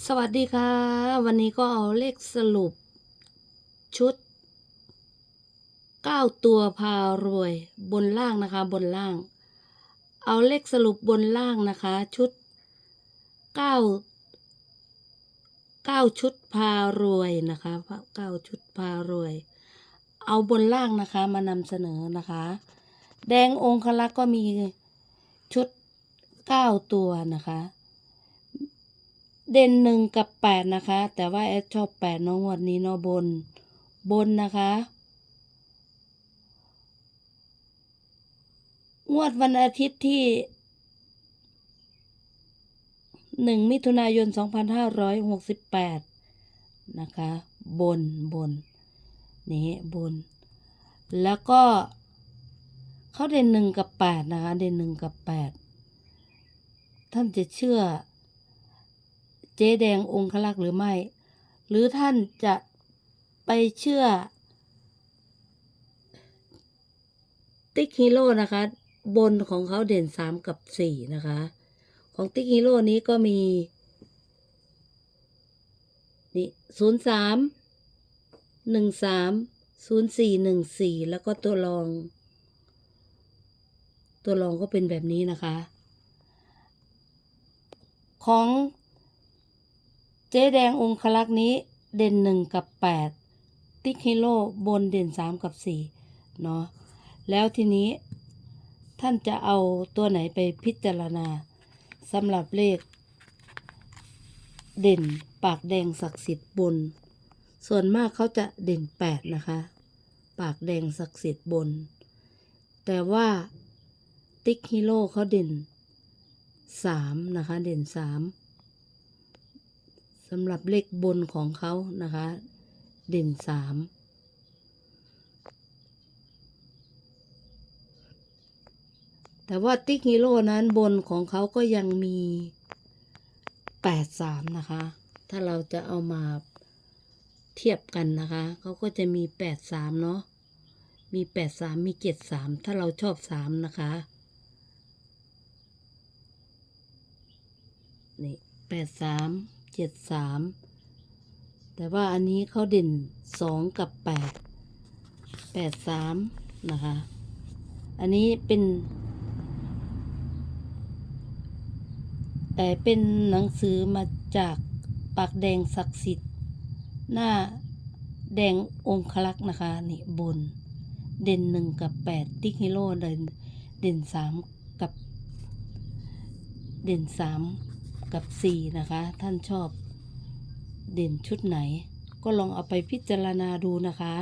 สวัสดีค่ะ วันนี้ก็เอาเลขสรุป ชุด 9 ตัวพารวยบนล่างนะคะบนล่าง เอาเลขสรุปบนล่างนะคะ ชุด 9 9 ชุดพารวยนะคะ9ชุดพารวย เอาบนล่างนะคะมานำเสนอนะคะ แดงองคลักษ์ก็มีชุด 9 ตัวนะคะ เด่นหนึ่งกับแปดนะคะ แต่ว่าแอดชอบแปดน้องวันนี้เนาะบน บนนะคะ งวดวันอาทิตย์ที่หนึ่งมิถุนายนสองพันห้าร้อยหกสิบแปดนะคะ บนบน นี้บน แล้วก็เขาเด่นหนึ่งกับแปดนะคะ เด่นหนึ่งกับแปดท่านจะเชื่อ เจ๊แดงองคลักษ์หรือไม่ หรือท่านจะไปเชื่อ ติ๊กฮีโร่นะคะ บนของเขาเด่นสามกับสี่นะคะ ของติ๊กฮีโร่นี้ก็มีนี่ศูนย์สามหนึ่งสามศูนย์สี่หนึ่งสี่แล้วก็ตัวรอง ตัวรองก็เป็นแบบนี้นะคะ ของ เจ๊แดงองคลักษ์นี้เด่นหนึ่งกับแปดติ๊กฮีโร่บนเด่นสามกับสี่เนาะแล้วทีนี้ท่านจะเอาตัวไหนไปพิจารณาสำหรับเลข เด่นปากแดงศักดิ์สิทธิ์บน ส่วนมากเขาจะเด่นแปดนะคะ ปากแดงศักดิ์สิทธิ์บน แต่ว่าติ๊กฮีโร่เขาเด่นสามนะคะ เด่นสาม สำหรับเลขบนของเขานะคะ เด่นสามแต่ว่าติ๊กฮีโร่นั้นบนของเขาก็ยังมีแปดสามนะคะ ถ้าเราจะเอามาเทียบกันนะคะ เขาก็จะมีแปดสามเนาะ มีแปดสามมีเจ็ดสามถ้าเราชอบสามนะคะนี่แปดสาม เจ็ดสามแต่ว่าอันนี้เขาเด่นสองกับแปดแปดสามนะคะ อันนี้เป็นแต่เป็นหนังสือมาจากปากแดงศักดิ์สิทธิ์ หน้าแดงองคลักษ์นะคะ นี่บน เด่นหนึ่งกับแปดติ๊กฮีโร่เด่นเด่นสามกับ เด่นสาม กับสี่นะคะ ท่านชอบเด่นชุดไหน ก็ลองเอาไปพิจารณาดูนะคะ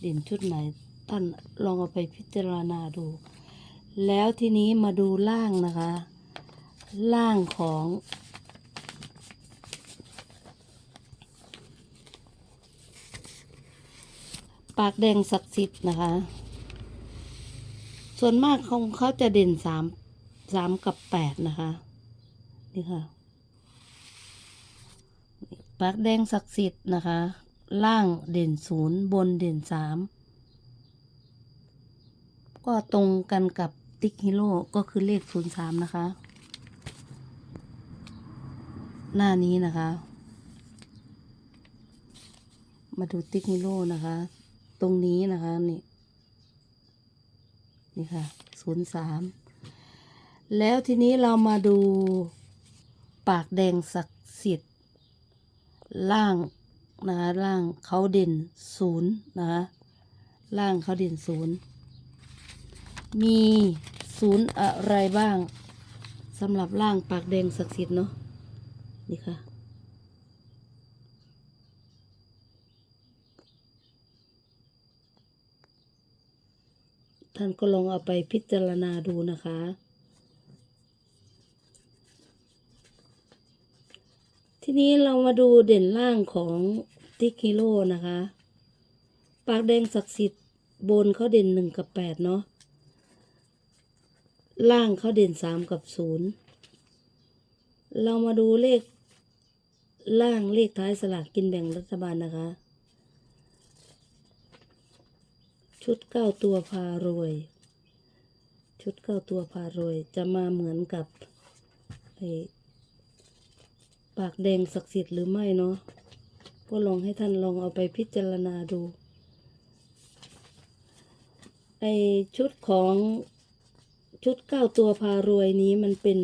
เด่นชุดไหน ท่านลองเอาไปพิจารณาดู แล้วทีนี้มาดูล่างนะคะ ล่างของปากแดงศักดิ์สิทธิ์นะคะ ส่วนมากของเขาจะเด่นสามสามกับแปดนะคะ นี่ค่ะปากแดงศักดิ์สิทธิ์นะคะ ล่างเด่นศูนย์บนเด่นสามก็ตรงกันกับติ๊กฮีโร่ก็คือเลขศูนย์สามนะคะ หน้านี้นะคะ มาดูติ๊กฮีโร่นะคะ ตรงนี้นะคะนี่นี่ค่ะศูนย์สามแล้วทีนี้เรามาดู ปากแดงศักดิ์สิทธิ์ล่างนะคะล่างเขาเด่นศูนย์นะคะล่างเขาเด่นศูนย์มีศูนย์อะไรบ้างสำหรับล่างปากแดงศักดิ์สิทธิ์เนาะนี่ค่ะท่านก็ลองเอาไปพิจารณาดูนะคะ ทีนี้เรามาดูเด่นล่างของติ๊กฮิโร่นะคะ ปากแดงศักดิ์สิทธิ์บนเขาเด่นหนึ่งกับแปดเนาะ ล่างเขาเด่นสามกับศูนย์เรามาดูเลขล่างเลขท้ายสลากกินแบ่งรัฐบาลนะคะ ชุดเก้าตัวพารวย ชุดเก้าตัวพารวยจะมาเหมือนกับไอ ปากแดงศักดิ์สิทธิ์หรือไม่เนาะก็ลองให้ท่านลองเอาไปพิจารณาดูไอชุดของชุดเก้าตัวพารวยนี้มันเป็น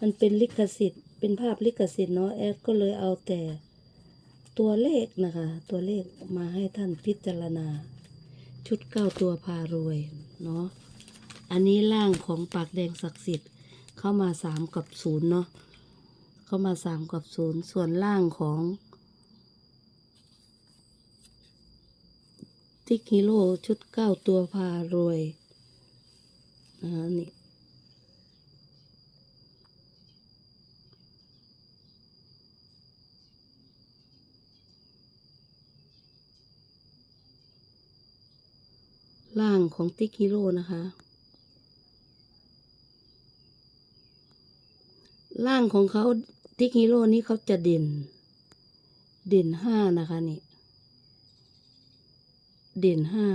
มันเป็นลิขสิทธิ์ เป็นภาพลิขสิทธิ์เนาะแอดก็เลยเอาแต่ตัวเลขนะคะ ตัวเลขมาให้ท่านพิจารณา ชุดเก้าตัวพารวยเนาะอันนี้ร่างของปากแดงศักดิ์สิทธิ์เข้ามาสามกับศูนย์เนาะ เข้ามาสามกับศูนย์ส่วนล่างของทิกฮีโร่ชุดเก้าตัวพารวยนะฮะนี่ล่างของติ๊กฮีโร่นะคะ ล่างของเขา ติ๊กฮีโร่นี้เขาจะเด่น เด่นห้านะคะนี่ เด่นห้า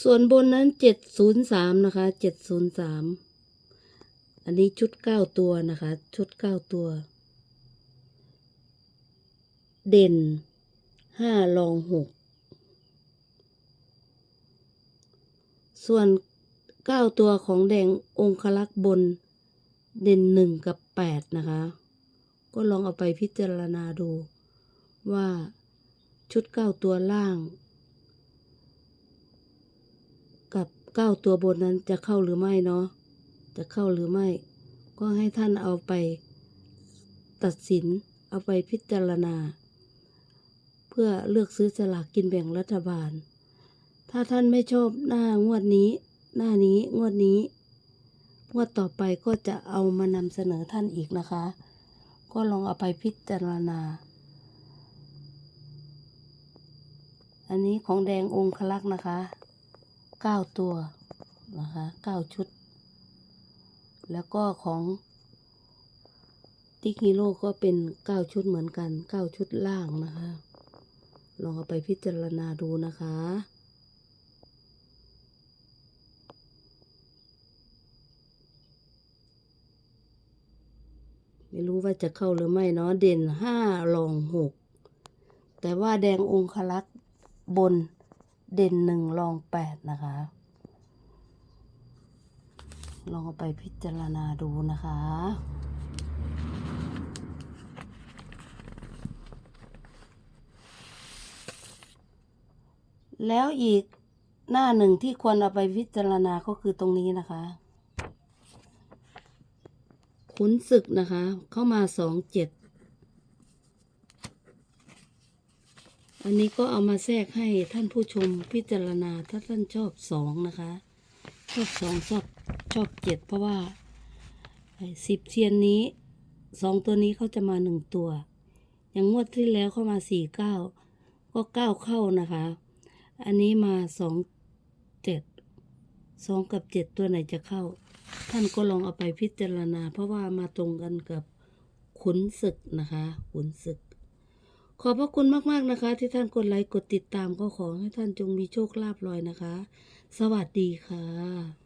ส่วนบนนั้นเจ็ดศูนย์สามนะคะเจ็ดศูนย์สามอันนี้ชุดเก้าตัวนะคะ ชุดเก้าตัว เด่นห้ารองหก ส่วนเก้าตัวของแดงองคลักษ์บนเด่นหนึ่งกับแปดนะคะ ก็ลองเอาไปพิจารณาดูว่าชุดเก้าตัวล่าง กับเก้าตัวบนนั้นจะเข้าหรือไม่เนาะจะเข้าหรือไม่ ก็ให้ท่านเอาไปตัดสินเอาไปพิจารณา เพื่อเลือกซื้อสลากกินแบ่งรัฐบาล ถ้าท่านไม่ชอบหน้างวดนี้ หน้านี้งวดนี้ งวดต่อไปก็จะเอามานำเสนอท่านอีกนะคะ ก็ลองเอาไปพิจารณา อันนี้ของแดงองคลักษ์นะคะเก้าตัวนะคะเก้าชุด แล้วก็ของติ๊กฮีโร่ก็เป็นเก้าชุดเหมือนกันเก้าชุดล่างนะคะ ลองเอาไปพิจารณาดูนะคะ ไม่รู้ว่าจะเข้าหรือไม่เนาะเด่นห้ารองหกแต่ว่าแดงองคลักษ์บนเด่นหนึ่งรองแปดนะคะ ลองเอาไปพิจารณาดูนะคะแล้วอีกหน้าหนึ่งที่ควรเอาไปพิจารณาก็คือตรงนี้นะคะ ขุนศึกนะคะ เข้ามาสองเจ็ดอันนี้ก็เอามาแทรกให้ท่านผู้ชมพิจารณาถ้าท่านชอบสองนะคะ ชอบสองชอบชอบเจ็ดเพราะว่าสิบเทียนนี้สองตัวนี้เขาจะมาหนึ่งตัว อย่างงวดที่แล้วเข้ามาสี่เก้าก็เก้าเข้านะคะ อันนี้มาสองเจ็ดสองกับเจ็ดตัวไหนจะเข้า ท่านก็ลองเอาไปพิจารณา เพราะว่ามาตรงกันกับขุนศึกนะคะขุนศึก ขอบพระคุณมากๆนะคะ ที่ท่านกดไลค์กดติดตามก็ขอให้ท่านจงมีโชคลาภลอยนะคะ สวัสดีค่ะ